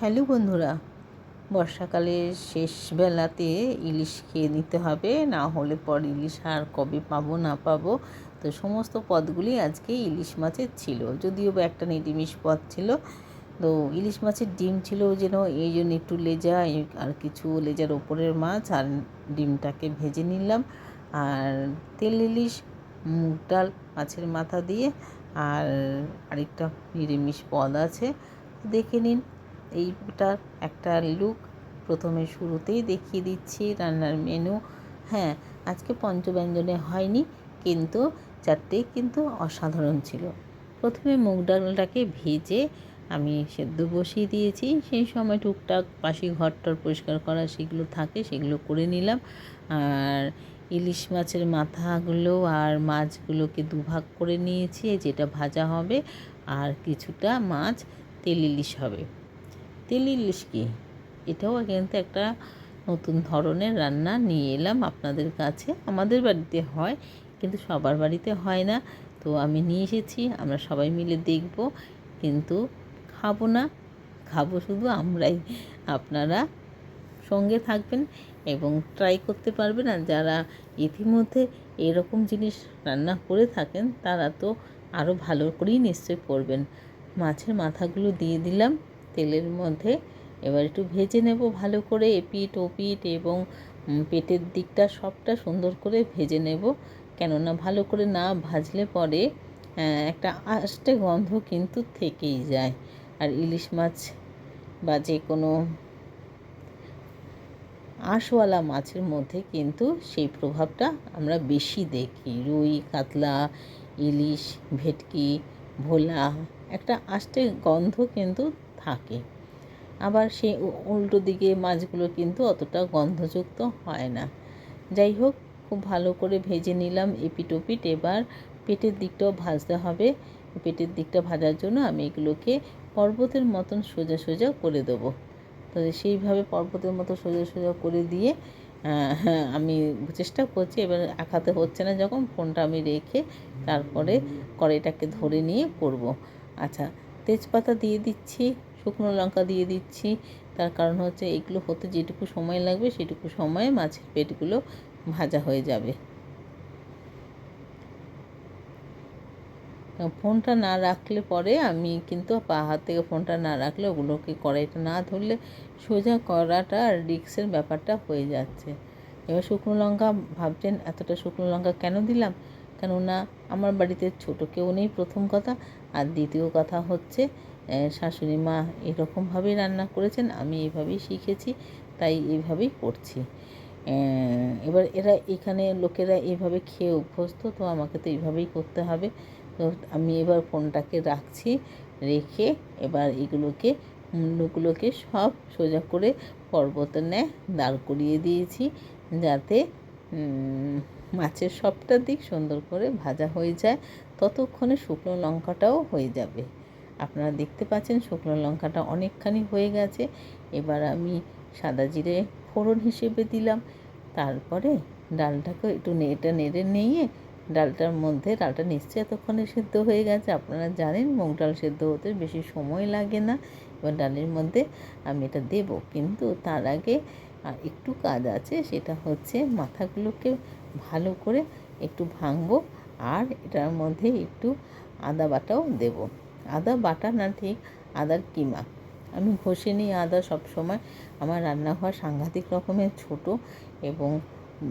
Hello বন্ধুরা, বর্ষাকালের শেষ বেলাতে ইলিশ খেয়ে নিতে হবে, না হলে পর ইলিশ আর কবে পাবো, না পাবো। তো সমস্ত পদগুলি আজকে ইলিশ মাছের ছিল, যদিও বা একটা নিরামিষ পদ ছিল। তো ইলিশ মাছের ডিম ছিল যেন, এই জন্য একটু লেজা, আর কিছু লেজার ওপরের মাছ আর ডিমটাকে ভেজে নিলাম। আর তেল ইলিশ, মুগ ডাল মাছের মাথা দিয়ে, আর আরেকটা নিরামিষ পদ আছে। দেখে নিন এইটার একটা লুক প্রথমে শুরুতেই দেখিয়ে দিচ্ছি, রান্নার মেনু হ্যাঁ আজকে পঞ্চব্যঞ্জনে হয়নি, কিন্তু চারটে কিন্তু অসাধারণ ছিল। প্রথমে মুগ ডালটাকে ভেজে আমি সেদ্ধ বসিয়ে দিয়েছি। সেই সময় টুকটাক পাশি ঘরটর পরিষ্কার করা সেগুলো থাকে, সেগুলো করে নিলাম। আর ইলিশ মাছের মাথাগুলো আর মাছগুলোকে দুভাগ করে নিয়েছি, যেটা ভাজা হবে। আর কিছুটা মাছ তেল ইলিশ হবে। তেল ইলিশ কি এটাও কিন্তু একটা নতুন ধরনের রান্না নিয়ে এলাম আপনাদের কাছে। আমাদের বাড়িতে হয়, কিন্তু সবার বাড়িতে হয় না। তো আমি নিয়ে এসেছি, আমরা সবাই মিলে দেখব। কিন্তু খাব না, খাব শুধু আমরাই। আপনারা সঙ্গে থাকবেন এবং ট্রাই করতে পারবেন। আর যারা ইতিমধ্যে এরকম জিনিস রান্না করে থাকেন, তারা তো আরও ভালো করেই নিশ্চয় করবেন। মাছের মাথাগুলো দিয়ে দিলাম। তেলের মধ্যে। এবার একটু ভেজে নেব ভালো করে এপিট ওপিট এবং পেটের দিকটা সবটা সুন্দর করে ভেজে নেব। কেননা ভালো করে না ভাজলে পরে একটা আষ্টে গন্ধ কিন্তু থেকেই যায়। আর ইলিশ মাছ বা যে কোনো আঁশওয়ালা মাছের মধ্যে কিন্তু সেই প্রভাবটা আমরা বেশি দেখি। রুই, কাতলা, ইলিশ, ভেটকি, ভোলা, একটা আষ্টে গন্ধ কিন্তু থাকে। আবার সেই উল্টো দিকে মাছগুলো কিন্তু অতটা গন্ধযুক্ত হয় না। যাই হোক, খুব ভালো করে ভেজে নিলাম এপিটোপিট। এবার পেটের দিকটাও ভাজতে হবে। পেটের দিকটা ভাজার জন্য আমি এগুলোকে পর্বতের মতন সোজা সোজা করে দেবো। তো সেইভাবে পর্বতের মতো সোজা সোজা করে দিয়ে হ্যাঁ আমি চেষ্টা করছি। এবার এক হাতে হচ্ছে না যখন, ফোনটা আমি রেখে তারপরে কড়াইটাকে ধরে নিয়ে করব। আচ্ছা তেজপাতা দিয়ে দিচ্ছি। শুকনো লঙ্কা দিয়ে দিচ্ছি। তার কারণ হচ্ছে এগুলো হতে যেটুকু সময় লাগবে, সেটুকু সময়ে মাছের পেটগুলো ভাজা হয়ে যাবে। ফোনটা না রাখলে পরে আমি কিন্তু পা হাত থেকে ফোনটা না রাখলে ওগুলোকে কড়াইটা না ধরলে সোজা করাটা আর রিক্সের ব্যাপারটা হয়ে যাচ্ছে। এবার শুকনো লঙ্কা ভাবছেন, এতটা শুকনো লঙ্কা কেন দিলাম? কেননা আমার বাড়িতে ছোটো কেউ নেই প্রথম কথা। আর দ্বিতীয় কথা হচ্ছে শাশুড়ি মা এরকমভাবেই রান্না করেছেন, আমি এইভাবেই শিখেছি, তাই এইভাবেই করছি। এবার এরা এখানে লোকেরা এইভাবে খেয়ে অভ্যস্ত, তো আমাকে তো এইভাবেই করতে হবে। তো আমি এবার ফোনটাকে রাখছি, রেখে এবার এগুলোকে, মুন্ডুগুলোকে সব সোজা করে পর্বতের ন্যায় দাঁড় করিয়ে দিয়েছি, যাতে মাছের সবটা দিক সুন্দর করে ভাজা হয়ে যায়, ততক্ষণে শুকনো লঙ্কাটাও হয়ে যাবে। আপনারা দেখতে পাচ্ছেন শুকনো লঙ্কাটা অনেকখানি হয়ে গেছে। এবার আমি সাদা জিরে ফোড়ন হিসেবে দিলাম। তারপরে ডালটাকে একটু নেড়ে নেড়ে নিয়ে ডালটার মধ্যে, ডালটা নিশ্চয়ই এতক্ষণে সেদ্ধ হয়ে গেছে, আপনারা জানেন মুগ ডাল সেদ্ধ হতে বেশি সময় লাগে না। এবার ডালের মধ্যে আমি এটা দেব। কিন্তু তার আগে একটু কাজ আছে, সেটা হচ্ছে মাথাগুলোকে ভালো করে একটু ভাঙবো আর এটার মধ্যে একটু আদা বাটাও দেব। আদা, বাটা না ঠিক আদার কিমা? আমি ঘষে নিই আদা সব সময়। আমার রান্নাঘর সাংঘাতিক রকমের ছোট এবং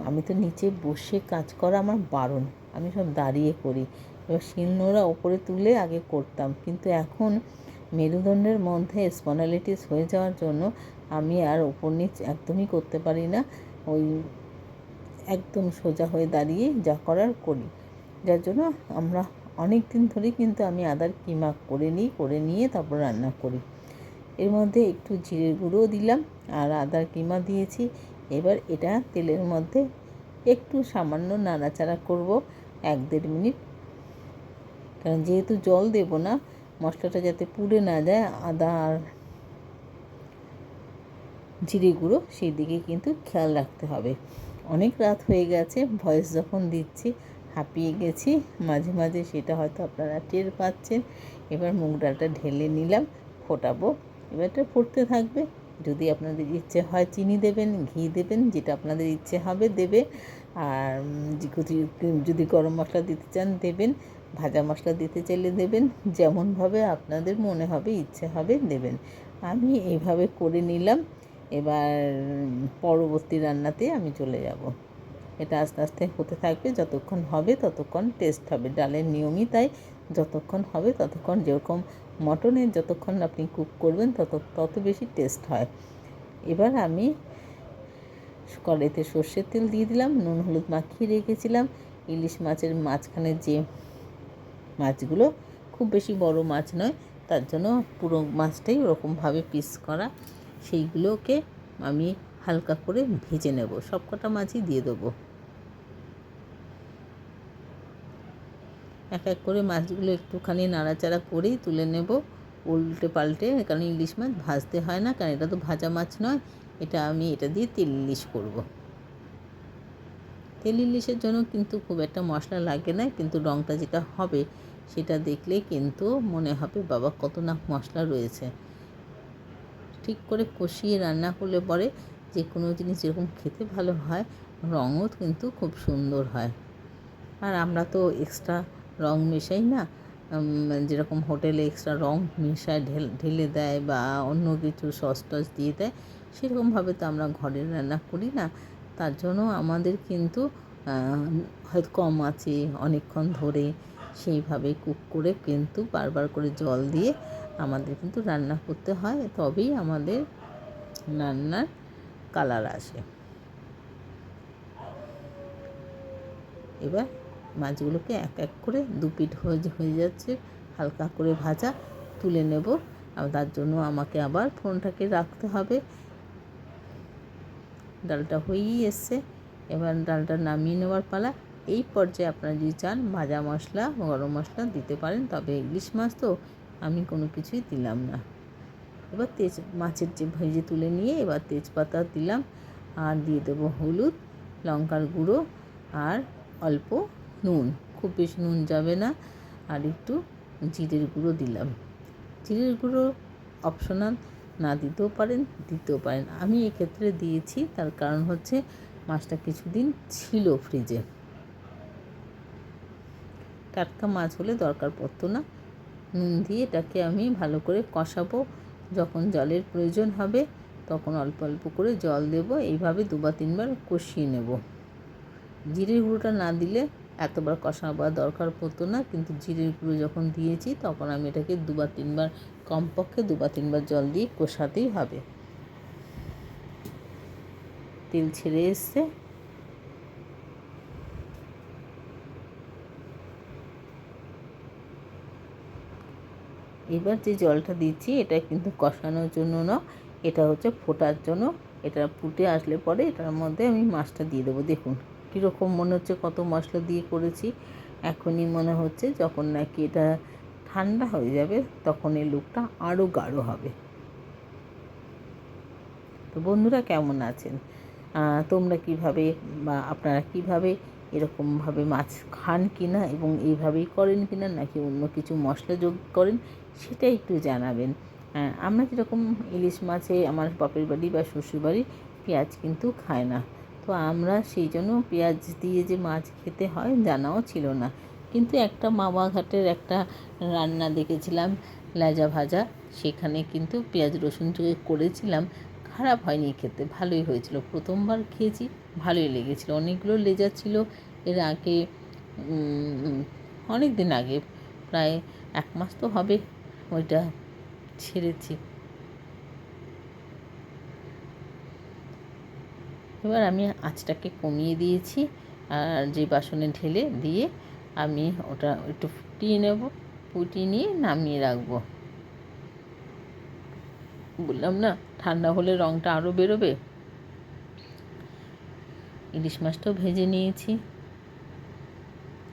আমি তো নিচে বসে কাজ করা আমার বারণ। আমি সব দাঁড়িয়ে করি। এবার শিলনোড়া ওপরে তুলে আগে করতাম। কিন্তু এখন মেরুদণ্ডের মধ্যে স্পনালিটিস হয়ে যাওয়ার জন্য আমি আর ওপর নিচ একদমই করতে পারি না। ওই একদম সোজা হয়ে দাঁড়িয়ে যা করার করি। যার জন্য আমরা অনেক দিন ধরেই কিন্তু আমি আদার কিমা করে নিই, করে নিয়ে তারপর রান্না করি। এর মধ্যে একটু জিরের গুঁড়োও দিলাম আর আদার কিমা দিয়েছি। এবার এটা তেলের মধ্যে একটু সামান্য নাড়াচাড়া করব এক দেড় মিনিট। কারণ যেহেতু জল দেব না, মশলাটা যাতে পুড়ে না যায়, আদা আর জিরে গুঁড়ো সেই দিকে কিন্তু খেয়াল রাখতে হবে। অনেক রাত হয়ে গেছে, ভয়েস যখন দিচ্ছি হাঁপিয়ে গেছি। মাঝে মাঝে সেটা হয়তো আপনারা টের পাচ্ছেন। এবার মুগ ডালটা ঢেলে নিলাম, ফোটাবো। এবার এটা ফুটতে থাকবে। যদি আপনাদের ইচ্ছে হয় চিনি দেবেন, ঘি দেবেন, যেটা আপনাদের ইচ্ছে হবে দেবে। আর যদি গরম মশলা দিতে চান, দেবেন। ভাজা মশলা দিতে চাইলে দেবেন। যেমনভাবে আপনাদের মনে হবে, ইচ্ছে হবে, দেবেন। আমি এইভাবে করে নিলাম। এবার পরবর্তী রান্নাতে আমি চলে যাব। এটা আস্তে আস্তে হতে থাকবে। যতক্ষণ হবে ততক্ষণ টেস্ট হবে। ডালের নিয়মই তাই। যতক্ষণ হবে ততক্ষণ যেরকম মটনের যতক্ষণ আপনি কুক করবেন তত তত বেশি টেস্ট হয়। এবার আমি কড়াইতে সর্ষের তেল দিয়ে দিলাম, নুন, হলুদ মাখিয়ে রেখেছিলাম। ইলিশ মাছের মাঝখানে যে মাছগুলো খুব বেশি বড় মাছ নয়, তার জন্য পুরো মাছটাই ওরকমভাবে পিস করা। সেইগুলোকে আমি হালকা করে ভেজে নেব। সব কটা মাছই দিয়ে দেবো। এক এক করে মাছগুলো একটুখানি নাড়াচাড়া করেই তুলে নেব। উল্টে পাল্টে, কারণ ইলিশ মাছ ভাজতে হয় না, কারণ এটা তো ভাজা মাছ নয়। এটা আমি এটা দিয়ে তেল ইলিশ করব। তেল ইলিশের জন্য কিন্তু খুব একটা মশলা লাগে না, কিন্তু রঙটা যেটা হবে সেটা দেখলে কিন্তু মনে হবে, বাবা, কত না মশলা রয়েছে। ঠিক করে কষিয়ে রান্না করলে পরে যে কোনো জিনিস যেরকম খেতে ভালো হয়, রঙও কিন্তু খুব সুন্দর হয়। আর আমরা তো এক্সট্রা রং মেশাই না যেরকম হোটেলে এক্সট্রা রং মেশায়, ঢেল, ঢেলে দেয় বা অন্য কিছু সস টস দিয়ে দেয়, সেরকমভাবে তো আমরা ঘরে রান্না করি না। তার জন্য আমাদের কিন্তু হয়তো কম আছে, অনেকক্ষণ ধরে সেইভাবে কুক করে কিন্তু বারবার করে জল দিয়ে আমাদের কিন্তু রান্না করতে হয়। তবেই আমাদের রান্নার কালার আসে। এবার মাছগুলোকে এক এক করে দু পিঠ হয়ে হয়ে যাচ্ছে, হালকা করে ভাজা, তুলে নেব। আর তার জন্য আমাকে আবার ফোনটাকে রাখতে হবে। ডালটা হয়েই এসছে। এবার ডালটা নামিয়ে নেওয়ার পালা। এই পর্যায়ে আপনারা যদি চান, ভাজা মশলা, গরম মশলা দিতে পারেন, তবে ইলিশ মাছ তো আমি কোনো কিছুই দিলাম না। এবার তেজ মাছের যে ভেজে তুলে নিয়ে এবার তেজপাতা দিলাম আর দিয়ে দেবো হলুদ, লঙ্কার গুঁড়ো আর অল্প নুন। খুব বেশি নুন যাবে না। আর একটু জিরের গুঁড়ো দিলাম। জিরের গুঁড়ো অপশনাল না দিতেও পারেন দিতেও পারেন। আমি এক্ষেত্রে দিয়েছি, তার কারণ হচ্ছে মাছটা কিছুদিন ছিল ফ্রিজে। টাটকা মাছ হলে দরকার পড়তো না। নুন দিয়ে এটাকে আমি ভালো করে কষাবো। যখন জলের প্রয়োজন হবে, তখন অল্প অল্প করে জল দেব। এইভাবে দুবার তিনবার কষিয়ে নেব। জিরের গুঁড়োটা না দিলে এতবার কষাবার দরকার পড়তো না। কিন্তু জিরের গুঁড়ো যখন দিয়েছি, তখন আমি এটাকে দুবার তিনবার, কমপক্ষে দুবার তিনবার জল দিয়ে কষাতেই হবে। তেল ছেড়ে এসছে। এবার যে জলটা দিচ্ছি, এটা কিন্তু কষানোর জন্য না, এটা হচ্ছে ফোটার জন্য। এটা ফুটে আসলে পরে এটার মধ্যে আমি মাছটা দিয়ে দেবো। দেখুন, কীরকম মনে হচ্ছে কত মশলা দিয়ে করেছি। এখনই মনে হচ্ছে যখন নাকি এটা ঠান্ডা হয়ে যাবে, তখন এই লুকটা আরও গাঢ় হবে। তো বন্ধুরা কেমন আছেন? তোমরা কীভাবে বা আপনারা কীভাবে এরকমভাবে মাছ খান কিনা এবং এইভাবেই করেন কিনা নাকি অন্য কিছু মশলা যোগ করেন, সেটা একটু জানাবেন। হ্যাঁ আমরা যেরকম ইলিশ মাছে আমার বাপের বাড়ি বা শ্বশুর বাড়ি পেঁয়াজ কিন্তু খায় না। তো আমরা সেই জন্য পেঁয়াজ দিয়ে যে মাছ খেতে হয় জানাও ছিল না। কিন্তু একটা মামা ঘাটের একটা রান্না দেখেছিলাম, লেজা ভাজা, সেখানে কিন্তু পেঁয়াজ রসুন করেছিলাম, খারাপ হয়নি খেতে, ভালোই হয়েছিল। প্রথমবার খেয়েছি ভালোই লেগেছিল। অনেকগুলো লেজার ছিল এর আগে অনেক দিন আগে, প্রায় এক মাস তো হবে ওইটা ছেড়েছি। এবার আমি আঁচটাকে কমিয়ে দিয়েছি আর যে বাসনে ঢেলে দিয়ে আমি ওটা একটু ফুটিয়ে নেব, ফুটিয়ে নিয়ে নামিয়ে রাখব। বললাম, না, ঠান্ডা হলে রঙটা আরও বেরোবে? ইলিশ মাছটাও ভেজে নিয়েছি।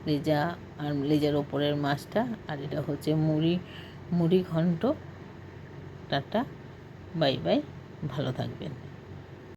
লেজা আর লেজার ওপরের মাছটা, আর এটা হচ্ছে মুড়ি মুড়ি ঘন্ট। টাটা, বাই বাই, ভালো থাকবেন।